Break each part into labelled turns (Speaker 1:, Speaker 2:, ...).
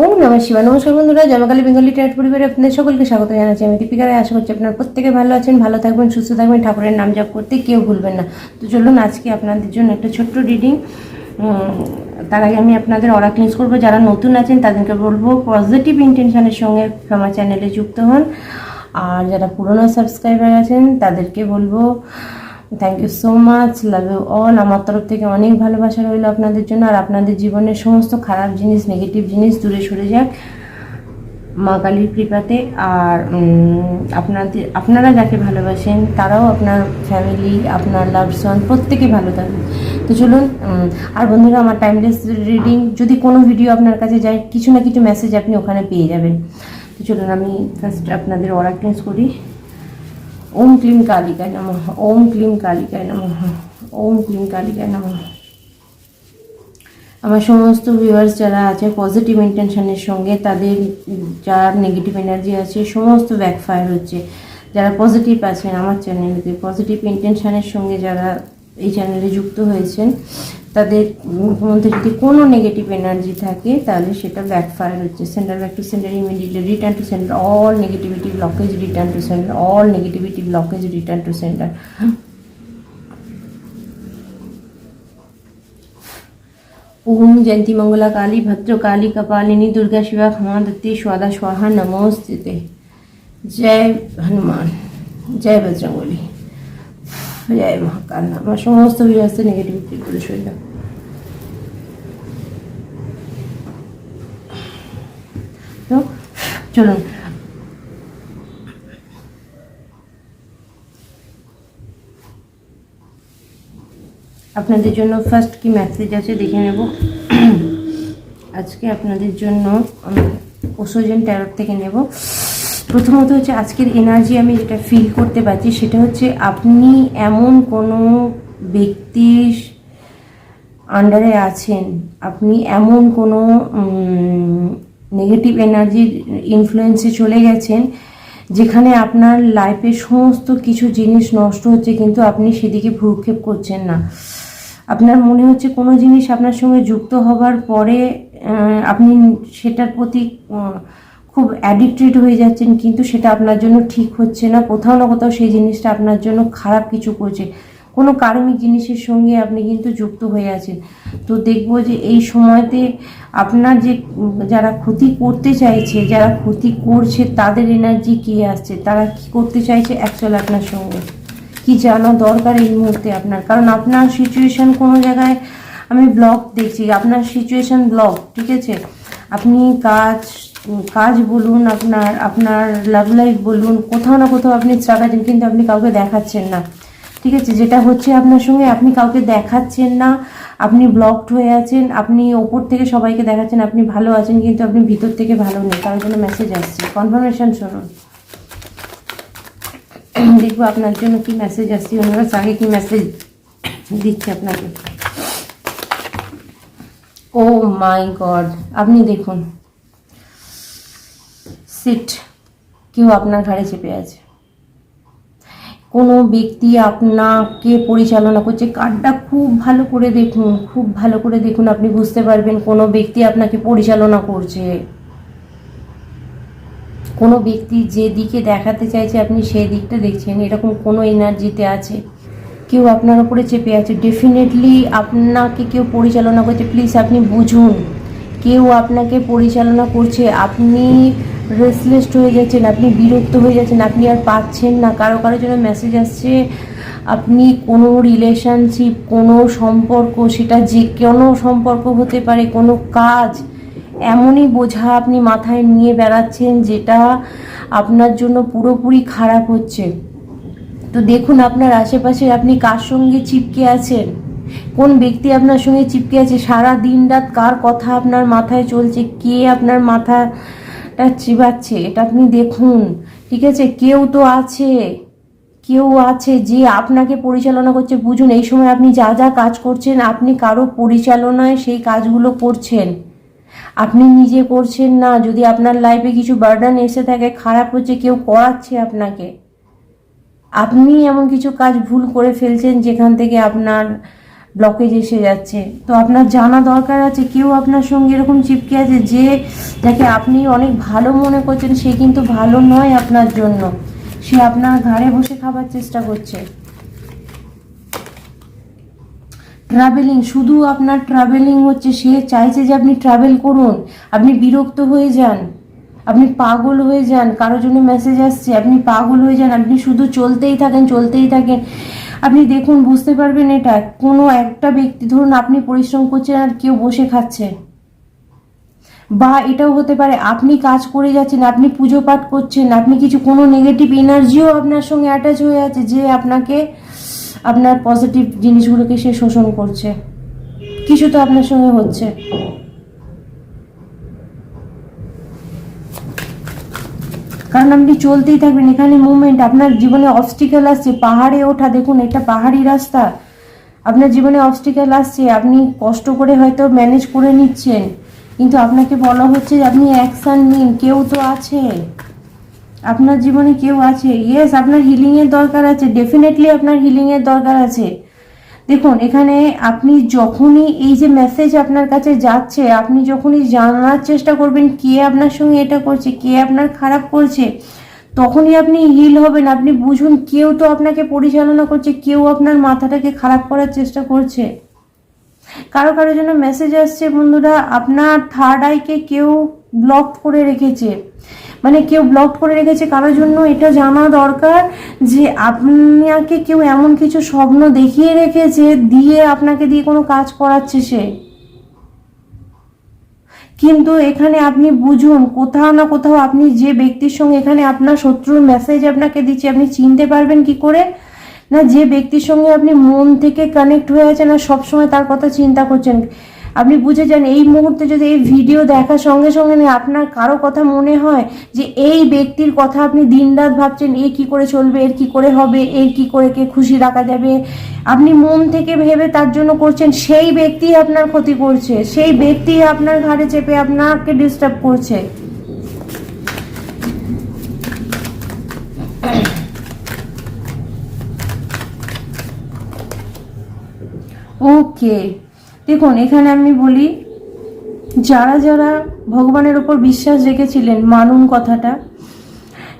Speaker 1: ওম নমঃ শিবা নমস্কার বন্ধুরা, জমাকালী বেঙ্গলি ট্যাট পরিবারে আপনাদের সকলকে স্বাগত জানাচ্ছি। আমি দীপিকা রায় আশা করছি আপনারা প্রত্যেকে ভালো আছেন, ভালো থাকবেন, সুস্থ থাকবেন, ঠাকুরের নাম জপ করতে কেউ ভুলবেন না। তো চলুন আজকে আপনাদের জন্য একটা ছোট্ট রিডিং তার আগে আমি আপনাদের অরা ক্লিনস করব। যারা নতুন আছেন, তাদেরকে বলব পজিটিভ ইন্টেনশনের সঙ্গে আমার চ্যানেলে যুক্ত হন। আর যারা পুরনো সাবস্ক্রাইবার আছেন, তাদেরকে বলব thank you so much love you all আমার তরফ থেকে অনেক ভালোবাসা রইল আপনাদের জন্য। আর আপনাদের জীবনের সমস্ত খারাপ জিনিস নেগেটিভ জিনিস দূরে সরে যাক। মা কালীর কৃপাতে। আর আপনাদের, আপনারা যাকে ভালোবাসেন, তারাও আপনার ফ্যামিলি আপনার লাভস ওয়ান প্রত্যেকে ভালো থাকবে তো চলুন আর বন্ধুরা, আমার টাইমলেস রিডিং যদি কোনো ভিডিও আপনার কাছে যায়, কিছু না কিছু মেসেজ আপনি ওখানে পেয়ে যাবেন। তো চলুন, আমি ফার্স্ট আপনাদের অর্ডার ক্লেন্স করি। ওম ক্লিম কালিকায় নমঃ, ওম ক্লিম কালিকায় নমঃ, ওম ক্লিম কালিকায় নমঃ। আমার সমস্ত ভিউয়ার্স যারা আছে পজিটিভ ইন্টেনশনের সঙ্গে, তাদের যার নেগেটিভ এনার্জি আছে, সমস্ত ব্যাকফায়ার হচ্ছে। যারা পজিটিভ আছেন আমার চ্যানেলে পজিটিভ ইন্টেনশনের সঙ্গে যারা এই চ্যানেলে যুক্ত হয়েছেন তাদের মধ্যে যদি কোনো নেগেটিভ এনার্জি থাকে, তাহলে সেটা ব্যাকফায়ার হচ্ছে। Centre back to centre immediately return to centre all negativity blockage return to centre all negativity blockage return to centre Om Jayanti Mangala Kali Bhadra Kali Kapalini Durga Shiba ক্ষমা দত্তি সদা স্বাহা নমস্তে জয় হনুমান জয় বজরঙ্গলী জয় মহাকাল আমার সমস্ত বিরাস্ত নেগেটিভিটি সরে যাবে চলুন। আপনাদের জন্য ফার্স্ট কি মেসেজ আছে দেখে নেব। আজকে আপনাদের জন্য আমি ওসোজেন ট্যারট থেকে নেব। প্রথমত হচ্ছে আজকের এনার্জি আমি যেটা ফিল করতে পারছি সেটা হচ্ছে আপনি এমন কোনো ব্যক্তির আন্ডারে আছেন। আপনি এমন কোনো নেগেটিভ এনার্জির ইনফ্লুয়েন্সে চলে গেছেন, যেখানে আপনার লাইফে সমস্ত কিছু জিনিস নষ্ট হচ্ছে কিন্তু আপনি সেদিকে ভ্রুক্ষেপ করছেন না। আপনার মনে হচ্ছে কোনো জিনিস আপনার সঙ্গে যুক্ত হবার পরে আপনি সেটার প্রতি খুব অ্যাডিক্টেড হয়ে যাচ্ছেন, কিন্তু সেটা আপনার জন্য ঠিক হচ্ছে না, কোথাও না কোথাও সেই জিনিসটা আপনার জন্য খারাপ কিছু করছে। কোনো কার্মিক জিনিসের সঙ্গে আপনি কিন্তু যুক্ত হয়ে আছেন। তো দেখব যে এই সময়তে আপনার যে, যারা ক্ষতি করতে চাইছে, যারা ক্ষতি করছে, তাদের এনার্জি কি আসছে? তারা কি করতে চাইছে? অ্যাকচুয়াল আপনার সঙ্গে। কি জানা দরকার এই মুহূর্তে আপনার? কারণ আপনার সিচুয়েশন কোনো জায়গায় আমি ব্লক দেখছি। আপনার সিচুয়েশন ব্লক ঠিক আছে? আপনি কাজ কাজ বলুন আপনার আপনার লাভ লাইফ বলুন, কোথাও না কোথাও আপনি স্ট্রাগল কিন্তু আপনি কাউকে দেখাচ্ছেন না। ঠিক আছে? যেটা হচ্ছে আপনার সঙ্গে, আপনি কাউকে দেখাচ্ছেন না, আপনি ব্লকড হয়ে আছেন, আপনি ওপর থেকে সবাইকে দেখাচ্ছেন, আপনি ভালো আছেন, কিন্তু আপনি ভিতর থেকে ভালো নেই। তার জন্য মেসেজ আসছে। কনফার্মেশন শুনুন। দেখব আপনার জন্য কি মেসেজ আসছে। ইউনিভার্স আগে কি মেসেজ দিচ্ছে আপনাকে? Oh my God. আপনি দেখুন। সিট কেউ আপনার ঘাড়ে চেপে আছে। কোনো ব্যক্তি আপনাকে পরিচালনা করছে, কার্ডটা খুব ভালো করে দেখুন, খুব ভালো করে দেখুন, আপনি বুঝতে পারবেন কোনো ব্যক্তি আপনাকে পরিচালনা করছে। কোনো ব্যক্তি যে দিকে দেখাতে চাইছে, আপনি সেই দিকটা দেখছেন, এরকম কোনো এনার্জিতে আছে, কেউ আপনার উপরে চেপে আছে, ডেফিনেটলি আপনাকে কেউ পরিচালনা করছে, প্লিজ আপনি বুঝুন, কেউ আপনাকে পরিচালনা করছে, আপনি রেসলেস্ট হয়ে যাচ্ছেন আপনি বিরক্ত হয়ে যাচ্ছেন আপনি আর পাচ্ছেন না, কারও কারোর জন্য মেসেজ আসছে, আপনি কোনো রিলেশনশিপ কোনো সম্পর্ক, সেটা যে কোনো সম্পর্ক হতে পারে, কোনো কাজ, এমনই বোঝা আপনি মাথায় নিয়ে বেড়াচ্ছেন যেটা আপনার জন্য পুরোপুরি খারাপ হচ্ছে। তো দেখুন আপনার আশেপাশে আপনি কার সঙ্গে চিপকে আছেন? কোন ব্যক্তি আপনার সঙ্গে চিপকে আছে? সারা দিন রাত কার কথা আপনার মাথায় চলছে? কে আপনার মাথাটা চিবাচ্ছে, এটা আপনি দেখুন। ঠিক আছে? কেউ তো আছে, কেউ আছে যে আপনাকে পরিচালনা করছে। বুঝুন, এই সময় আপনি যা যা কাজ করছেন, আপনি কারও পরিচালনায় সেই কাজগুলো করছেন। আপনি নিজে করছেন না, যদি আপনার লাইফে কিছু বার্ডান এসে থাকে, খারাপ হচ্ছে, কেউ করাচ্ছে আপনাকে। আপনি এমন কিছু কাজ ভুল করে ফেলছেন যেখান থেকে আপনার ব্লকেজ এসে যাচ্ছে। তো আপনার জানা দরকার আছে, কেউ আপনার সঙ্গে এরকম চিপকে আছে যে, যাকে আপনি অনেক ভালো মনে করছেন, সে কিন্তু ভালো নয় আপনার জন্য। সে আপনার ঘাড়ে বসে খাবার চেষ্টা করছে। ট্রাভেলিং শুধু আপনার ট্রাভেলিং হচ্ছে, সে চাইছে যে আপনি ট্রাভেল করুন। আপনি বিরক্ত হয়ে যান। আপনি পাগল হয়ে যান। কারোর জন্য মেসেজ আসছে, আপনি পাগল হয়ে যান। আপনি শুধু চলতেই থাকেন চলতেই থাকেন। আপনি দেখুন, বুঝতে পারবেন এটা। কোনো একটা ব্যক্তি, ধরুন আপনি পরিশ্রম করছেন আর কেউ বসে খাচ্ছে। বা এটাও হতে পারে, আপনি কাজ করে যাচ্ছেন, আপনি পুজো পাঠ করছেন, আপনি কিছু কোনো নেগেটিভ এনার্জিও আপনার সঙ্গে অ্যাটাচ হয়ে আছে যে আপনাকে, আপনার পজিটিভ জিনিসগুলোকে সে শোষণ করছে। কিছু তো আপনার সঙ্গে হচ্ছে। কারণ আপনি চলতেই থাকবেন। এখানে মুভমেন্ট আপনার জীবনে অবস্টিকেল আসছে, পাহাড়ে ওঠা, দেখুন এটা পাহাড়ি রাস্তা। আপনার জীবনে অবস্টিকেল আসছে, আপনি কষ্ট করে হয়তো ম্যানেজ করে নিচ্ছেন। কিন্তু আপনাকে বলা হচ্ছে যে আপনি অ্যাকশান নিন, কেউ তো আছে। আপনার জীবনে কেউ আছে। ইয়েস আপনার হিলিংয়ের দরকার আছে। ডেফিনেটলি আপনার হিলিংয়ের দরকার আছে। দেখুন, এখানে আপনি যখনই এই যে মেসেজ আপনার কাছে যাচ্ছে, আপনি যখনই জানার চেষ্টা করবেন, কে আপনার সঙ্গে এটা করছে, কে আপনার খারাপ করছে, তখনই আপনি হিল হবেন। আপনি বুঝুন, কেউ তো আপনাকে পরিচালনা করছে, কেউ আপনার মাথাটাকে খারাপ করার চেষ্টা করছে। কারও কারও জন্য মেসেজ আসছে, বন্ধুরা, আপনার থার্ড আইকে কেউ ব্লক করে রেখেছে। মানে কেউ ব্লক করে রেখেছে কারোর জন্য এটা জানা দরকার যে আপনাকে কেউ এমন কিছু স্বপ্ন দেখিয়ে রেখেছে, দিয়ে আপনাকে দিয়ে কোনো কাজ করাচ্ছে সে। কিন্তু এখানে আপনি বুঝুন, কোথাও না কোথাও আপনি যে ব্যক্তির সঙ্গে এখানে আপনার শত্রুর মেসেজ আপনাকে দিচ্ছে, আপনি চিনতে পারবেন কি করে? না, যে ব্যক্তির সঙ্গে আপনি মন থেকে কানেক্ট হয়ে আছেন আর সবসময় তার কথা চিন্তা করছেন। আপনি বুঝে যান, এই মুহূর্তে যদি এই ভিডিও দেখার সঙ্গে সঙ্গে আপনার কারও কথা মনে হয় যে এই ব্যক্তির কথা আপনি দিনরাত ভাবছেন, এ কি করে চলবে, এর কি করে হবে, এর কি করে কে খুশি রাখা যাবে, আপনি মন থেকে ভেবে তার জন্য করছেন, সেই ব্যক্তি আপনার ক্ষতি করছে, সেই ব্যক্তি আপনার ঘাড়ে চেপে আপনাকে ডিস্টার্ব করছে। ওকে দেখুন, এখানে আমি বলি, যারা যারা ভগবানের ওপর বিশ্বাস রেখেছিলেন, মানুন কথাটা,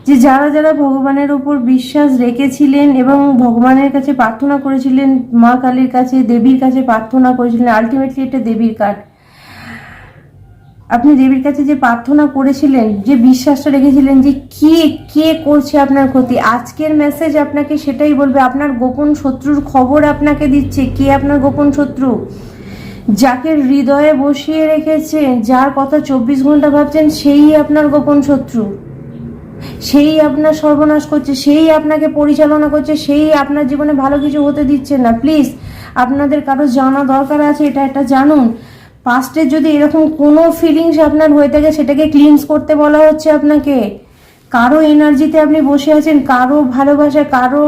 Speaker 1: যে যারা যারা ভগবানের ওপর বিশ্বাস রেখেছিলেন এবং ভগবানের কাছে প্রার্থনা করেছিলেন, মা কালীর কাছে, দেবীর কাছে প্রার্থনা করেছিলেন আলটিমেটলি এটা দেবীর কার্ড। আপনি দেবীর কাছে যে প্রার্থনা করেছিলেন, যে বিশ্বাসটা রেখেছিলেন, যে কে কে করছে আপনার ক্ষতি, আজকের মেসেজ আপনাকে সেটাই বলবে, আপনার গোপন শত্রুর খবর আপনাকে দিচ্ছে, কে আপনার গোপন শত্রু? যাকে হৃদয়ে বসিয়ে রেখেছে, যার কথা চব্বিশ ঘণ্টা ভাবছেন, সেই আপনার গোপন শত্রু। সেই আপনার সর্বনাশ করছে, সেই আপনাকে পরিচালনা করছে, সেই আপনার জীবনে ভালো কিছু হতে দিচ্ছে না। প্লিজ, আপনাদের কারও জানা দরকার আছে, এটা একটা জানুন। পাস্টে যদি এরকম কোনো ফিলিংস আপনার হয়ে থাকে, সেটাকে ক্লিনস করতে বলা হচ্ছে আপনাকে। কারও এনার্জিতে আপনি বসে আছেন, কারও ভালোবাসা, কারও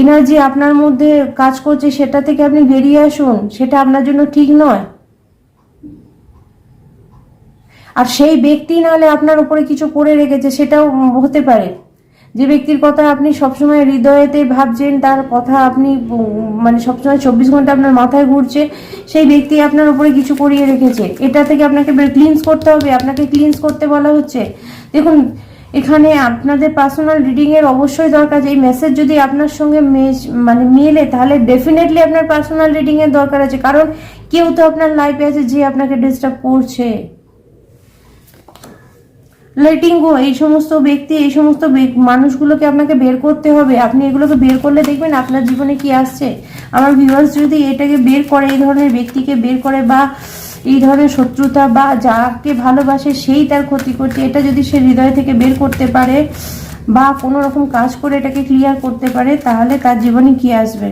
Speaker 1: এনার্জি আপনার মধ্যে কাজ করছে, সেটা থেকে আপনি বেরিয়ে আসুন, সেটা আপনার জন্য ঠিক নয়। আর সেই ব্যক্তি নাহলে আপনার উপরে কিছু করে রেখেছে, সেটাও হতে পারে। যে ব্যক্তির কথা আপনি সবসময় হৃদয়েতে ভাবছেন, তার কথা আপনি মানে সবসময় চব্বিশ ঘণ্টা আপনার মাথায় ঘুরছে, সেই ব্যক্তি আপনার উপরে কিছু করিয়ে রেখেছে। এটা থেকে আপনাকে ক্লিনস করতে হবে, আপনাকে ক্লিনস করতে বলা হচ্ছে। দেখুন এখানে আপনাদের পার্সোনাল রিডিংয়ের অবশ্যই দরকার এই মেসেজ যদি আপনার সঙ্গে মানে মেলে, তাহলে ডেফিনেটলি আপনার পার্সোনাল রিডিংয়ের দরকার আছে। কারণ কেউ তো আপনার লাইফে আছে যে আপনাকে ডিস্টার্ব করছে। লেটিং গো এই সমস্ত ব্যক্তি, এই সমস্ত মানুষগুলোকে আপনাকে বের করতে হবে। আপনি এগুলোকে বের করলে দেখবেন আপনার জীবনে কি আসছে। আমার ভিউয়ার্স যদি এটাকে বের করে, এই ধরনের ব্যক্তিকে বের করে বা এই ধরনের শত্রুতা বা যাকে ভালোবাসে সেই তার ক্ষতি করছে, এটা যদি সে হৃদয় থেকে বের করতে পারে বা কোনো রকম কাজ করে এটাকে ক্লিয়ার করতে পারে, তাহলে তার জীবনে কি আসবে?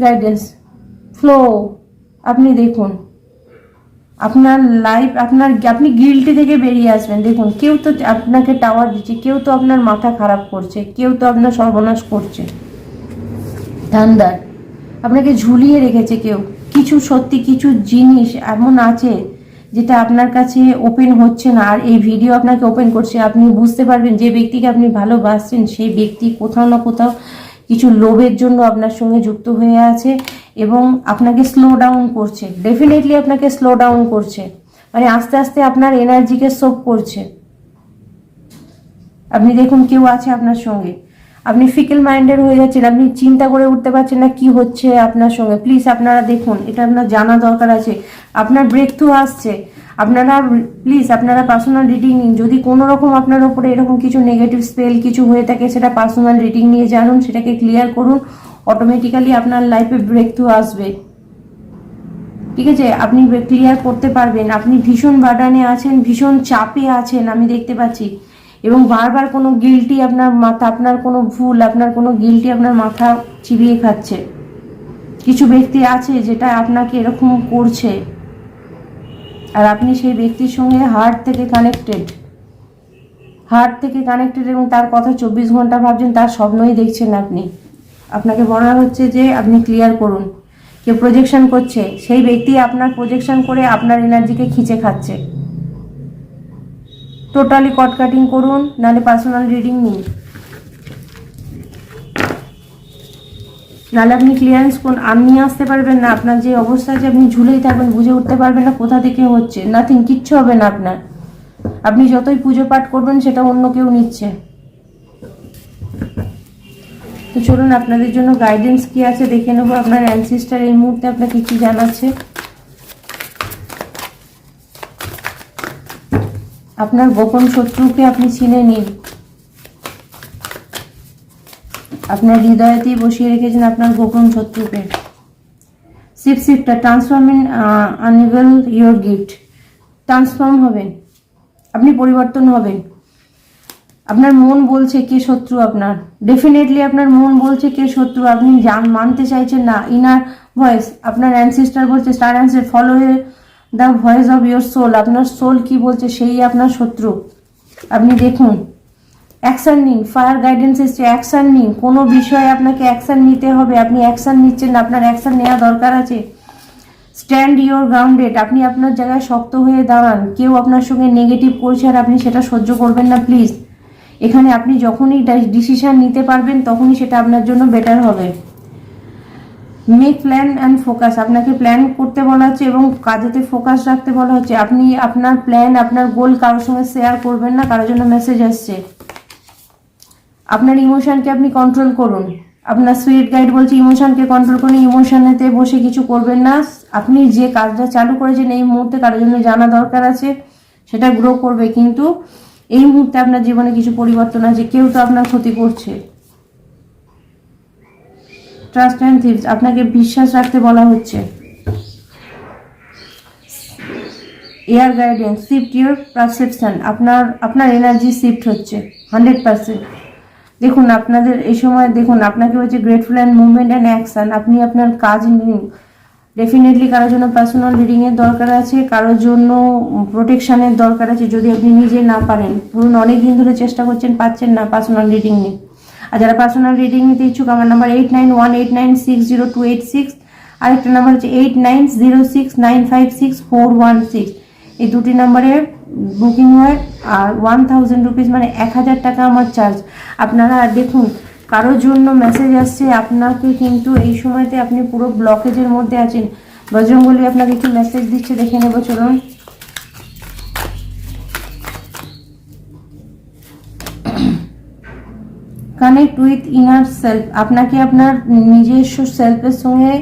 Speaker 1: গাইডেন্স ফ্লো আপনি দেখুন। আপনার লাইফ আপনার আপনি গিল্টি থেকে বেরিয়ে আসবেন। দেখুন, কেউ তো আপনাকে টাওয়ার দিচ্ছে, কেউ তো আপনার মাথা খারাপ করছে, কেউ তো আপনার সর্বনাশ করছে। ঠান্ডার আপনাকে ঝুলিয়ে রেখেছে কেউ। কিছু সত্যি, কিছু জিনিস এমন আছে যেটা আপনার কাছে ওপেন হচ্ছে না। আর এই ভিডিও আপনাকে ওপেন করছে, আপনি বুঝতে পারবেন যে ব্যক্তিকে আপনি ভালোবাসছেন, সেই ব্যক্তি কোথাও না কোথাও কিছু লোভের জন্য আপনার সঙ্গে যুক্ত হয়ে আছে এবং আপনাকে স্লো ডাউন করছে। ডেফিনেটলি আপনাকে স্লো ডাউন করছে। মানে আস্তে আস্তে আপনার এনার্জিকে সোপ করছে। আপনি দেখুন কেউ আছে আপনার সঙ্গে। আপনি ফিকেল মাইন্ডের হয়ে যাচ্ছেন, আপনি চিন্তা করে উঠতে পারছেন না কি হচ্ছে আপনার সঙ্গে। প্লিজ আপনারা দেখুন, এটা আপনার জানা দরকার আছে। আপনার ব্রেক থ্রু আসছে। আপনারা প্লিজ আপনারা পার্সোনাল রিডিং নিন। যদি কোনো রকম আপনার ওপরে এরকম কিছু নেগেটিভ স্পেল কিছু হয়ে থাকে, সেটা পার্সোনাল রিডিং নিয়ে জানুন, সেটাকে ক্লিয়ার করুন অটোমেটিক্যালি আপনার লাইফে ব্রেক থ্রু আসবে। ঠিক আছে? আপনি ক্লিয়ার করতে পারবেন। আপনি ভীষণ বার্ডানে আছেন, ভীষণ চাপে আছেন, আমি দেখতে পাচ্ছি। এবং বারবার কোনো গিলটি আপনার মাথা, আপনার কোনো ভুল, আপনার কোনো গিলটি আপনার মাথা চিবিয়ে খাচ্ছে। কিছু ব্যক্তি আছে যেটা আপনাকে এরকম করছে, আর আপনি সেই ব্যক্তির সঙ্গে হার্ট থেকে কানেক্টেড হার্ট থেকে কানেক্টেড এবং তার কথা চব্বিশ ঘণ্টা ভাবছেন, তার স্বপ্নই দেখছেন আপনি। আপনাকে বলা হচ্ছে যে আপনি ক্লিয়ার করুন। কেউ প্রজেকশন করছে, সেই ব্যক্তি আপনার প্রজেকশন করে আপনার এনার্জিকে খিচে খাচ্ছে। টোটালি কট কাটিং করুন, নাহলে পার্সোনাল রিডিং নিন নাহলে আপনি ক্লিয়ারেন্স কোন আর নিয়ে আসতে পারবেন না, আপনার যে অবস্থা আছে, আপনি ঝুলেই থাকবেন, বুঝে উঠতে পারবেন না কোথা থেকে হচ্ছে। নাথিং কিচ্ছু হবে না আপনার। আপনি যতই পুজো পাঠ করবেন, সেটা অন্য কেউ নিচ্ছে। তো চলুন, আপনাদের জন্য গাইডেন্স কি আছে, দেখে নেব। আপনার অ্যানসিস্টার এই মুহূর্তে আপনাকে কি জানাচ্ছে। আপনার গোপন শত্রুকে আপনি চিনে নিন। আপনার হৃদয়তেই বসিয়ে রেখেছেন আপনার গোপন শত্রুকে। Sheep শিপটা transform in unveil your gift transform হবেন। আপনি পরিবর্তন হবেন। আপনার মন বলছে কে শত্রু আপনার। ডেফিনেটলি আপনার মন বলছে কে শত্রু। আপনি জান মানতে চাইছেন না। ইনার ভয়েস আপনার অ্যানসিস্টার বলছে স্টার অ্যান্সের follow the voice of your soul আপনার সোল কি বলছে, সেই আপনার শত্রু। আপনি দেখুন। অ্যাকশন নিন ফায়ার গাইডেন্স এসছে অ্যাকশন নিন। কোনো বিষয়ে আপনাকে অ্যাকশন নিতে হবে, আপনি অ্যাকশান নিচ্ছেন, আপনার অ্যাকশন নেওয়া দরকার আছে। স্ট্যান্ড ইওর গ্রাউন্ডেড আপনি আপনার জায়গায় শক্ত হয়ে দাঁড়ান। কেউ আপনার সঙ্গে নেগেটিভ করছে আর আপনি সেটা সহ্য করবেন না প্লিজ এখানে আপনি যখনই ডিসিশান নিতে পারবেন, তখনই সেটা আপনার জন্য বেটার হবে। Make plan and focus. আপনাকে প্ল্যান করতে বলা হচ্ছে এবং কাজেতে ফোকাস রাখতে বলা হচ্ছে। আপনি আপনার প্ল্যান, আপনার গোল কারোর সঙ্গে শেয়ার করবেন না, কারোর জন্য মেসেজ আসছে। আপনার ইমোশনকে আপনি কন্ট্রোল করুন। আপনার সুইট গাইড বলছে, ইমোশনকে কন্ট্রোল করুন, ইমোশনেতে বসে কিছু করবেন না। আপনি যে কাজটা চালু করেছেন এই মুহূর্তে কারোর জন্য জানা দরকার আছে, সেটা গ্রো করবে। কিন্তু এই মুহূর্তে আপনার জীবনে কিছু পরিবর্তন আছে। কেউ তো আপনার ক্ষতি করছে। ট্রাস্ট অ্যান্ড থিপস আপনাকে বিশ্বাস রাখতে বলা হচ্ছে। Higher guidance shift your perception আপনার আপনার এনার্জি শিফট হচ্ছে হান্ড্রেড পার্সেন্ট দেখুন, আপনাদের এই সময়, দেখুন, আপনাকে হচ্ছে grateful and movement and action আপনি আপনার কাজ নিন। ডেফিনেটলি কারোর জন্য পার্সোনাল রিডিংয়ের দরকার আছে, কারোর জন্য প্রোটেকশানের দরকার আছে, যদি আপনি নিজে না পারেন। ধরুন অনেক দিন ধরে চেষ্টা করছেন, পাচ্ছেন না পার্সোনাল রিডিং নিয়ে। আর যারা পার্সোনাল রিডিং নিতে ইচ্ছুক, আমার number eight nine one eight nine six two eight six আরেকটা নাম্বার হচ্ছে eight nine zero six nine five six four one six এই দুটি নাম্বারে বুকিং হয় আর ওয়ান থাউজেন্ড রুপিস মানে এক হাজার টাকা আমার চার্জ আপনারা দেখুন, কারোর জন্য মেসেজ আসছে, আপনাকে কিন্তু এই সময়তে আপনি পুরো ব্লকেজের মধ্যে আছেন। বজরঙ্গলি আপনাকে কি মেসেজ দিচ্ছে দেখে নেব, চলুন। কানেক্ট উইথ ইনার সেলফ আপনাকে আপনার নিজস্ব সেলফের সঙ্গে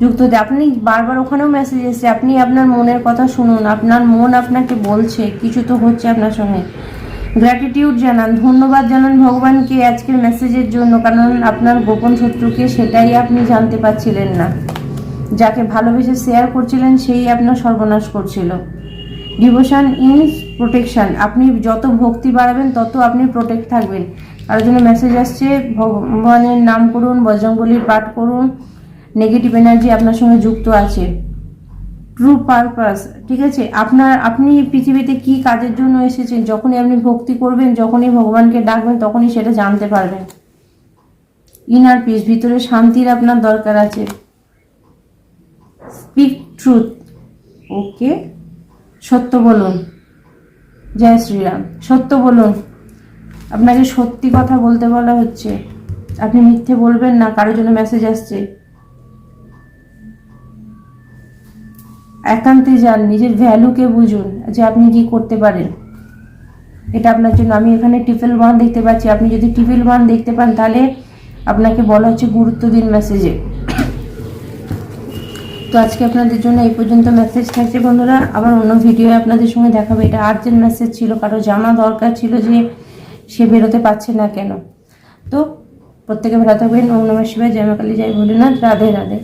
Speaker 1: যুক্ত হতে আপনি বারবার ওখানেও মেসেজ এসছে, আপনি আপনার মনের কথা শুনুন, আপনার মন আপনাকে বলছে, কিছু তো হচ্ছে আপনার সঙ্গে। গ্র্যাটিটিউড জানান, ধন্যবাদ জানান ভগবানকে আজকের মেসেজের জন্য, কারণ আপনার গোপন শত্রুকে সেটাই আপনি জানতে পারছিলেন না। যাকে ভালোবেসে শেয়ার করছিলেন, সেই আপনার সর্বনাশ করছিল। ডিভোশন ইজ প্রোটেকশন আপনি যত ভক্তি বাড়াবেন, তত আপনি প্রোটেক্ট থাকবেন। কারোর জন্য মেসেজ আসছে, ভগবানের নাম করুন, বজরঙ্গলির পাঠ করুন নেগেটিভ এনার্জি আপনার সঙ্গে যুক্ত আছে। ট্রু পারপাস ঠিক আছে? আপনার, আপনি পৃথিবীতে কি কাজের জন্য এসেছেন? যখনই আপনি ভক্তি করবেন, যখনই ভগবানকে ডাকবেন, তখনই সেটা জানতে পারবেন। ইনার পিস ভিতরে শান্তির আপনার দরকার আছে। স্পিক ট্রুথ ওকে সত্য বলুন। জয় শ্রীরাম। সত্য বলুন। আপনাকে সত্যি কথা বলতে বলা হচ্ছে। আপনি মিথ্যে বলবেন না, কারোর জন্য মেসেজ আসছে। একান্তে যান, নিজের ভ্যালুকে বুঝুন, যে আপনি কি করতে পারেন। এটা আপনার জন্য। আমি এখানে টিফেল ওয়ান দেখতে পাচ্ছি। আপনি যদি টিফেল ওয়ান দেখতে পান, তাহলে আপনাকে বলা হচ্ছে গুরুত্ব দিন মেসেজে তো আজকে আপনাদের জন্য এই পর্যন্ত মেসেজ থাকছে। বন্ধুরা, আবার অন্য ভিডিও আপনাদের সঙ্গে দেখাবো। এটা আর্জেন্ট মেসেজ ছিল, কারও জানা দরকার ছিল যে সে বেরোতে পারছে না কেন? তো প্রত্যেকে ভালো থাকবেন। ওম নমঃ শিবায়। জয় মা কালী। জয় ভোলেনাথ। রাধে রাধে।